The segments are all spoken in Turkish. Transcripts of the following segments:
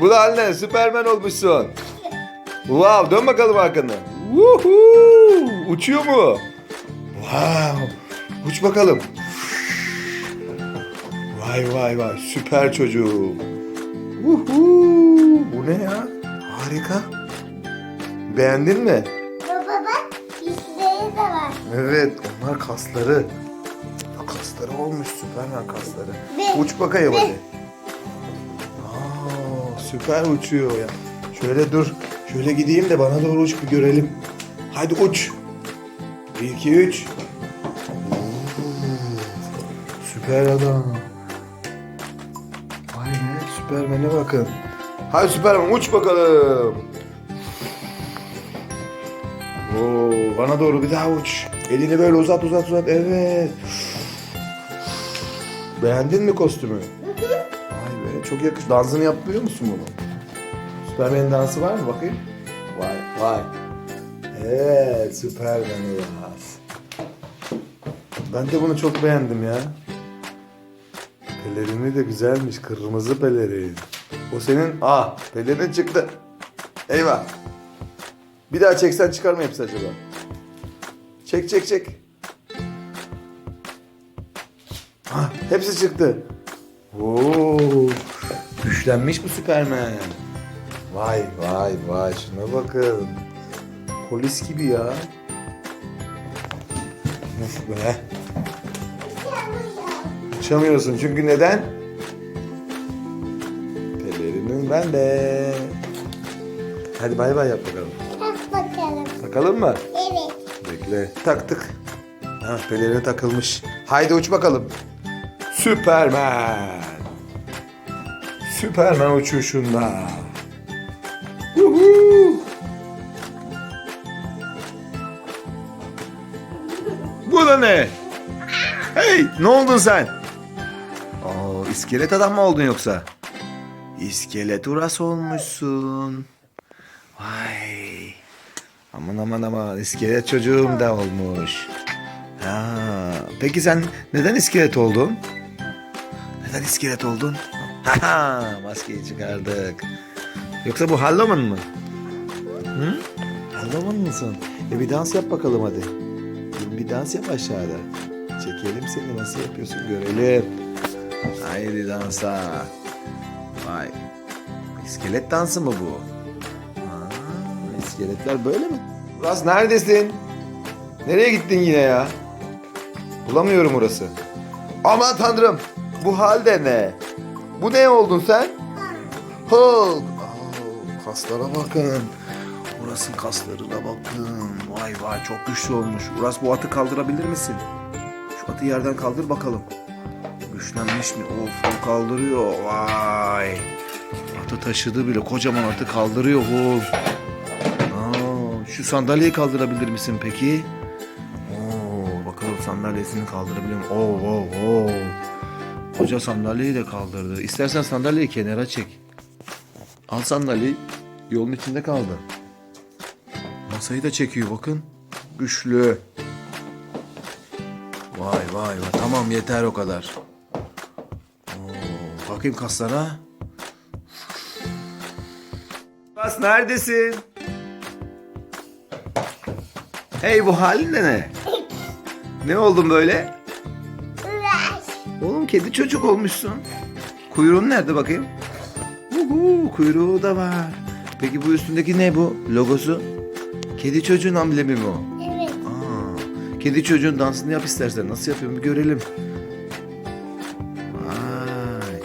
Bu da haline Süpermen olmuşsun. Wow dön bakalım arkanı. Woohoo! Uçuyor mu? Wow. Uç bakalım. Vay vay vay süper çocuğum. Woohoo! Bu ne ya? Harika. Beğendin mi? Baba bak dişleri de var. Evet onlar kasları. Kasları olmuş Süpermen kasları. Uç bakayım hadi. Süper uçuyor ya. Şöyle dur. Şöyle gideyim de bana doğru uç bir görelim. Hadi uç. 1 2 3. Süper adam. Vay be Süpermen'e bakın. Hadi Süpermen uç bakalım. Oo, bana doğru bir daha uç. Elini böyle uzat uzat uzat. Evet. Beğendin mi kostümü? Çok yakış. Dansını yapıyor musun bunu? Süpermen'in dansı var mı bakayım? Vay vay. Evet Süpermen yaz. Ben de bunu çok beğendim ya. Pelerini de güzelmiş. Kırmızı pelerin. O senin... Aa pelerin çıktı. Eyvah. Bir daha çeksen çıkar mı hepsi acaba? Çek çek çek. Ha, hepsi çıktı. Oo, güçlenmiş bu Süpermen. Vay vay vay şuna bakın. Polis gibi ya. Uf be. Uçamıyorsun çünkü neden? Pelerinin bende. Hadi bay bay yap bakalım. Tak bakalım. Takalım mı? Evet. Bekle. Taktık. Ha, pelerini takılmış. Haydi uç bakalım. Süpermen. Süpermen uçuşunda. Huhu. Bu da ne? Hey, ne oldun sen? Oo, iskelet adam mı oldun yoksa? İskelet uras olmuşsun. Vay. Aman aman aman iskelet çocuğum da olmuş. Ha, peki sen neden iskelet oldun? Neden iskelet oldun? Haha maskeyi çıkardık. Yoksa bu Halloween mı? Hı? Halloween mısın? E bir dans yap bakalım hadi. Bir dans yap aşağıda. Çekelim seni nasıl yapıyorsun görelim. Haydi dansa. Vay. İskelet dansı mı bu? Aa, iskeletler böyle mi? Uras neredesin? Nereye gittin yine ya? Bulamıyorum orası. Aman tanrım. Bu halde ne? Bu ne oldun sen? Hulk. Kaslara bakın. Uras'ın kaslarına bakın. Vay vay çok güçlü olmuş. Uras bu atı kaldırabilir misin? Şu atı yerden kaldır bakalım. Güçlenmiş mi? Of kaldırıyor. Vay. Atı taşıdı bile. Kocaman atı kaldırıyor Hulk. Şu sandalyeyi kaldırabilir misin peki? Oo, bakalım sandalyesini kaldırabiliyor mu? Oo, oo, oo. Koca sandalyeyi de kaldırdı. İstersen sandalyeyi kenara çek. Al sandalyeyi. Yolun içinde kaldı. Masayı da çekiyor bakın. Güçlü. Vay vay vay. Tamam yeter o kadar. Oo, bakayım kaslara. Kas neredesin? Hey bu halin de ne? Ne oldun böyle? Kedi çocuk olmuşsun. Kuyruğun nerede bakayım? Uhu, kuyruğu da var. Peki bu üstündeki ne bu? Logosu? Kedi çocuğun amblemi mi o? Evet. Aa, kedi çocuğun dansını yap istersen. Nasıl yapıyorum bir görelim. Vay.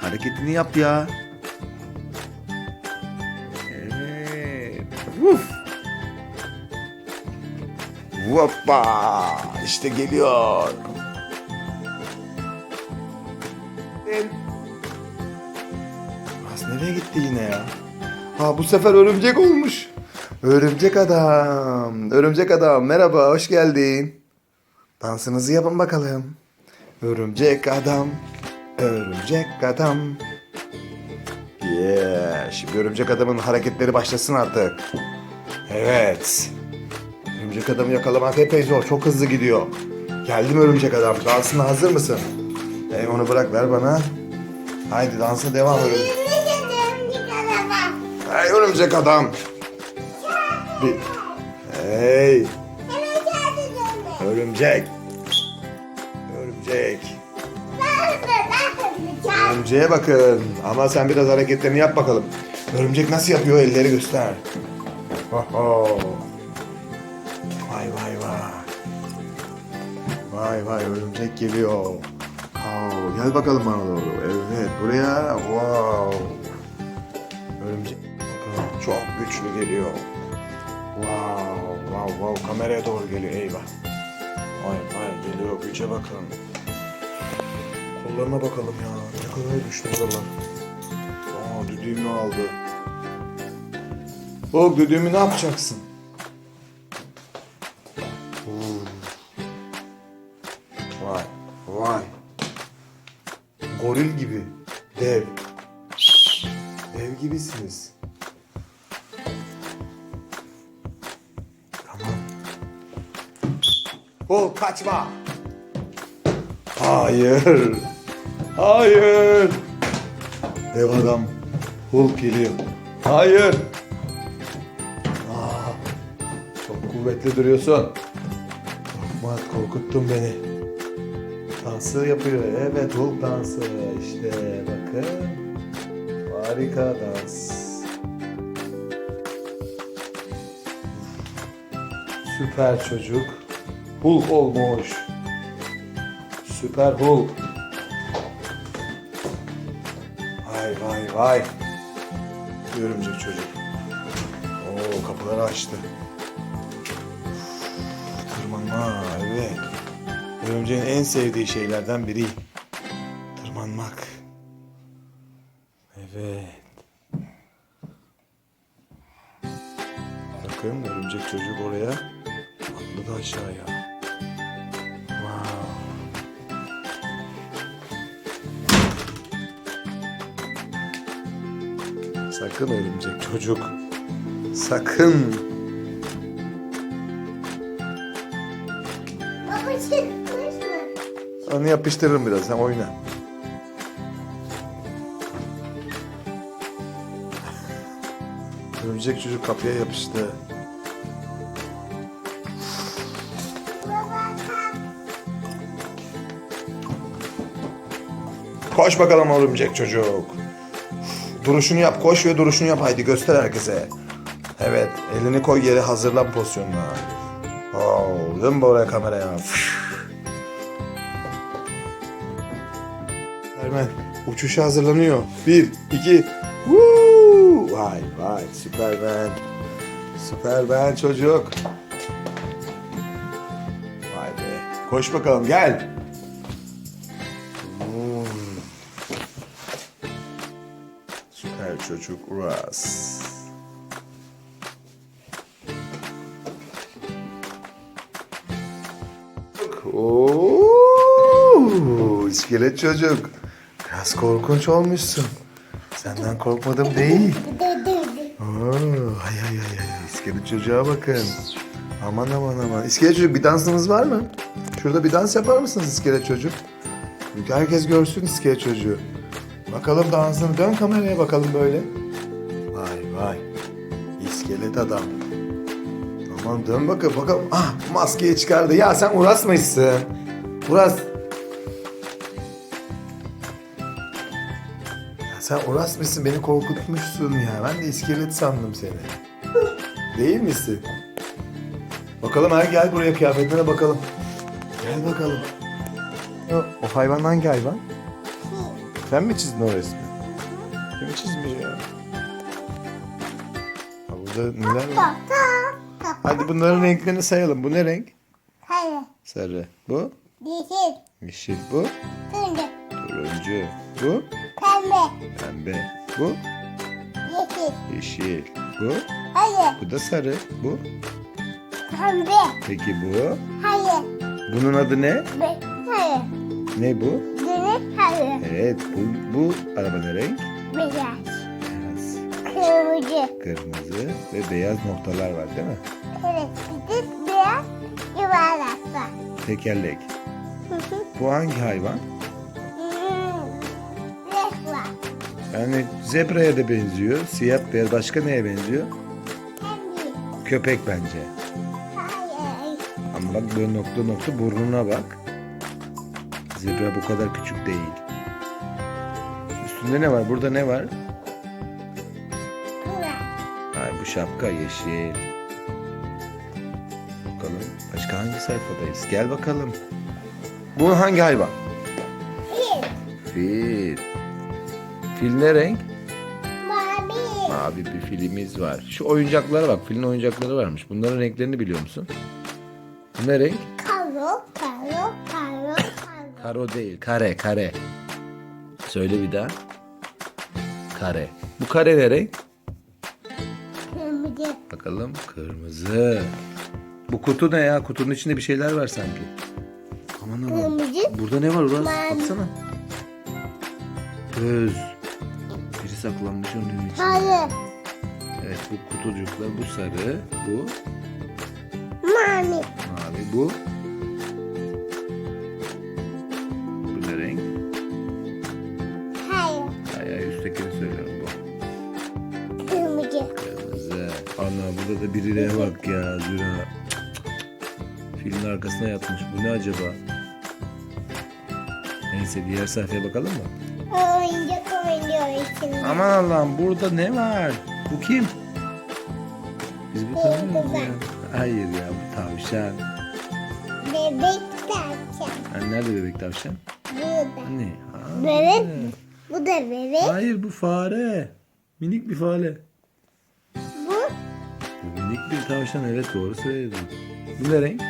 Hareketini yap ya. Evet. Vuf. Hoppa. İşte geliyor. Az nereye gitti yine ya? Ha bu sefer örümcek olmuş. Örümcek adam. Örümcek adam merhaba hoş geldin. Dansınızı yapın bakalım. Örümcek adam. Örümcek adam. Yeah. Şimdi örümcek adamın hareketleri başlasın artık. Evet. Örümcek adamı yakalamak epey zor. Çok hızlı gidiyor. Geldim örümcek adam. Dansına hazır mısın? Hey, onu bırak ver bana. Haydi dansa devam araba. Hey örümcek adam. Bir... Hey örümcek. Örümcek. Örümceğe bakın. Ama sen biraz hareketlerini yap bakalım. Örümcek nasıl yapıyor elleri göster. Oho. Vay Vay vay örümcek geliyor. Oh, gel bakalım bana doğru. Evet buraya. Wow. Örümcek. Çok güçlü geliyor. Wow, wow, wow. Kameraya doğru geliyor. Eyvah. Vay vay geliyor. Güce bakın. Kollarına bakalım ya. Ne kadar güçlü buralar. Aa düdüğümü aldı. Oğlum düdüğümü ne yapacaksın? Vay vay. Goril gibi. Dev. Dev gibisiniz. Tamam. Ol kaçma. Hayır. Hayır. Dev adam. Hulk geliyor. Hayır. Aa, çok kuvvetli duruyorsun. Ahmet korkuttun beni. Dansı yapıyor. Evet Hulk dansı. İşte bakın. Harika dans. Süper çocuk. Hulk olmuş. Süper Hulk. Vay vay vay. Örümcek çocuk. Oo kapıları açtı. Tırmanma evet. Örümceğin en sevdiği şeylerden biri. Tırmanmak. Evet. Bakın örümcek çocuk oraya atladı aşağıya. Wow. Sakın örümcek çocuk. Sakın. Baba çıkmış mı? Onu yapıştırırım biraz. Sen oyna. Örümcek çocuk kapıya yapıştı. Koş bakalım örümcek çocuk. Duruşunu yap. Koş ve duruşunu yap. Haydi göster herkese. Evet. Elini koy yere hazırlan pozisyonuna. Oh, dön oraya kameraya. Ermen uçuşa hazırlanıyor. Bir, iki. Woo! Vay vay Süpermen. Süpermen çocuk. Vay be. Koş bakalım gel. Hmm. Süper çocuk Uras. Oo, iskelet çocuk. Biraz korkunç olmuşsun. Senden korkmadım değil. Oo, ay ay ay ay. İskelet çocuğa bakın. Aman aman aman. İskelet çocuk bir dansınız var mı? Şurada bir dans yapar mısınız iskelet çocuk? Herkes görsün iskelet çocuğu. Bakalım dansını. Dön kameraya bakalım böyle. Vay vay. İskelet adam. Aman dön bakalım bakalım. Ah maskeyi çıkardı. Ya sen Uras mısın? Uras. Sen Uras mısın? Beni korkutmuşsun ya. Ben de iskelet sandım seni. Değil misin? Bakalım her gel buraya kıyafetine bakalım. Gel bakalım. O, o hayvan hangi hayvan? Sen mi çizdin o resmi? Kim çizmiş ya? Ha, burada neler var? Hadi bunların renklerini sayalım. Bu ne renk? Hayır. Sarı. Bu? Yeşil. Yeşil. Bu? Turuncu. Turuncu. Bu? Pembe. Pembe. Bu? Yeşil. Yeşil. Bu? Hayır. Bu da sarı. Bu? Pembe. Peki bu? Hayır. Bunun adı ne? Be hayır. Ne bu? Dönüp hayır. Evet. Bu, bu araba ne renk? Beyaz. Beyaz. Kırmızı. Kırmızı ve beyaz noktalar var değil mi? Evet. Bir de beyaz yuvarlak var. Tekerlek. Hı hı. Bu hangi hayvan? Yani zebraya da benziyor. Siyah beyaz başka neye benziyor? Köpek bence. Hayır. Ama bak böyle nokta nokta burnuna bak. Zebra bu kadar küçük değil. Üstünde ne var? Burada ne var? Ay bu şapka yeşil. Bakalım başka hangi sayfadayız? Gel bakalım. Bu hangi hayvan? Bir. Fil. Fil ne renk? Mavi. Mavi bir filimiz var. Şu oyuncaklara bak. Filin oyuncakları varmış. Bunların renklerini biliyor musun? Bu ne renk? Karo. Karo. Karo. Karo. Karo değil. Kare kare. Söyle bir daha. Kare. Bu kare ne renk? Kırmızı. Bakalım. Kırmızı. Bu kutu ne ya? Kutunun içinde bir şeyler var sanki. Aman aman. Kırmızı. Burada ne var? Ben- Baksana. Göz. Saklanmış onun içinde. Sarı. Evet bu kutucuklar. Bu sarı. Bu Mavi. mavi. Bu. Bu ne renk? Hayır. Ay ay üsttekini söylüyorum bu. Kırmızı. Kırmızı. Ana burada da birine bak ya Züra. Filmin arkasına yatmış. Bu ne acaba? Neyse diğer sayfaya bakalım mı? Oyuncak oynuyor içinde. Aman Allah'ım burada ne var? Bu kim? Biz bu tanıyor muyuz ya? Hayır ya bu tavşan. Bebek tavşan. Ha, nerede bebek tavşan? Burada. Ne? Ha, Bebek. Bu da bebek. Hayır bu fare. Minik bir fare. Bu Bu minik bir tavşan evet doğru söyledin. Bu ne renk?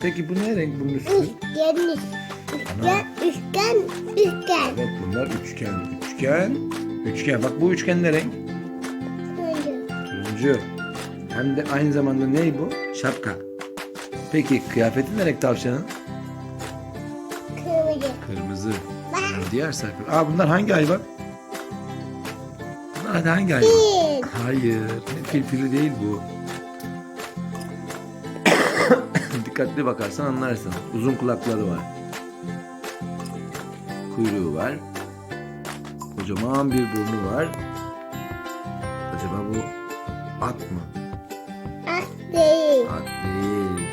Peki bu ne renk bunun üstü? üçgen. Üçgen. Üçgen. Üçgen. Evet bunlar üçgen. Üçgen. Üçgen. Bak bu üçgen ne renk? Turuncu. Turuncu. Hem de aynı zamanda ne bu? Şapka. Peki kıyafeti ne renk tavşanın? Kırmızı. Kırmızı. Bak. Diğer sayfa. Aa bunlar hangi hayvan? Bunlar hangi hayvan? Bir. Hayır. Fil fili değil bu. Dikkatli bakarsan anlarsın. Uzun kulakları var. Kuyruğu var. Kocaman bir burnu var. Acaba bu at mı? At değil. At değil.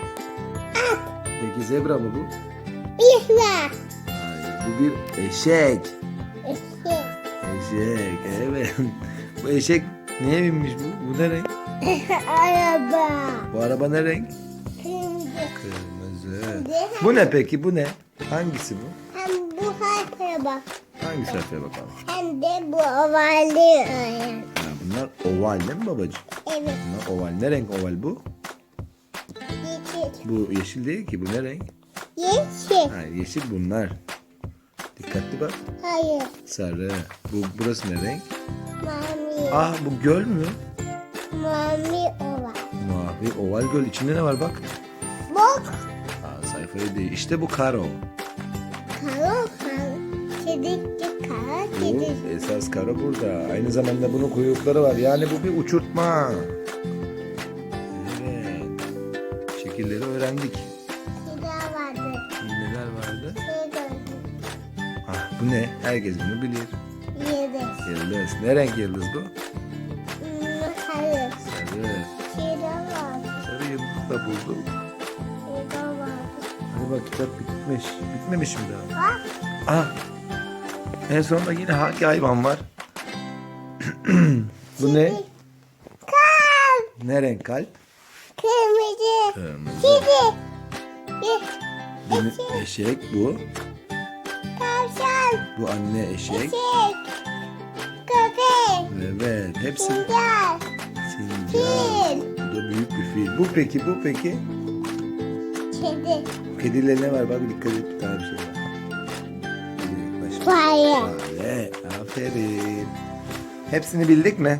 Peki zebra mı bu? Var. Hayır. Bu bir eşek. Eşek. Eşek. Evet. bu eşek neye binmiş bu? Bu ne renk? Araba. Bu araba ne renk? Kırmızı. Bu ne peki? Bu ne? Hangisi bu? Hem bu harfaya bak. Hangi sayfaya bakalım? Hem de bu ovalli. Ha, bunlar oval değil mi babacığım? Evet. Bunlar oval. Ne renk oval bu? Yeşil. Bu yeşil değil ki. Bu ne renk? Yeşil. Ha, yeşil bunlar. Dikkatli bak. Hayır. Sarı. Bu burası ne renk? Mavi. Ah bu göl mü? Mavi oval. Mavi oval göl. İçinde ne var bak? Aa, sayfayı değil. İşte bu karo. Karo karo. Kedikli karo Bu esas karo burada. Aynı zamanda bunun kuyrukları var. Yani bu bir uçurtma. Evet. Şekilleri öğrendik. Daha vardı. Neler vardı? Şey gördüm. Ah bu ne? Herkes bunu bilir. Yıldız. Yıldız. Ne renk yıldız bu? Hmm, Sarı. Sarı. Vardı. Sarı yıldız da bulduk. Bak kitap bitmiş. Bitmemiş mi daha? Ah. En sonunda yine hangi hayvan var? bu ne? Kalp. Ne renk kalp? Kırmızı. Kırmızı. Kedi. Bu ne- eşek bu. tavşan. Bu anne eşek. Eşek. Köpek. Evet. Hepsi Sincap. sincap. Fil. Bu da büyük bir fil. Bu peki bu peki? Kedi. Kediyle ne var? Bak dikkat et bir tane bir şey var. Fare. Fare. Aferin. Hepsini bildik mi?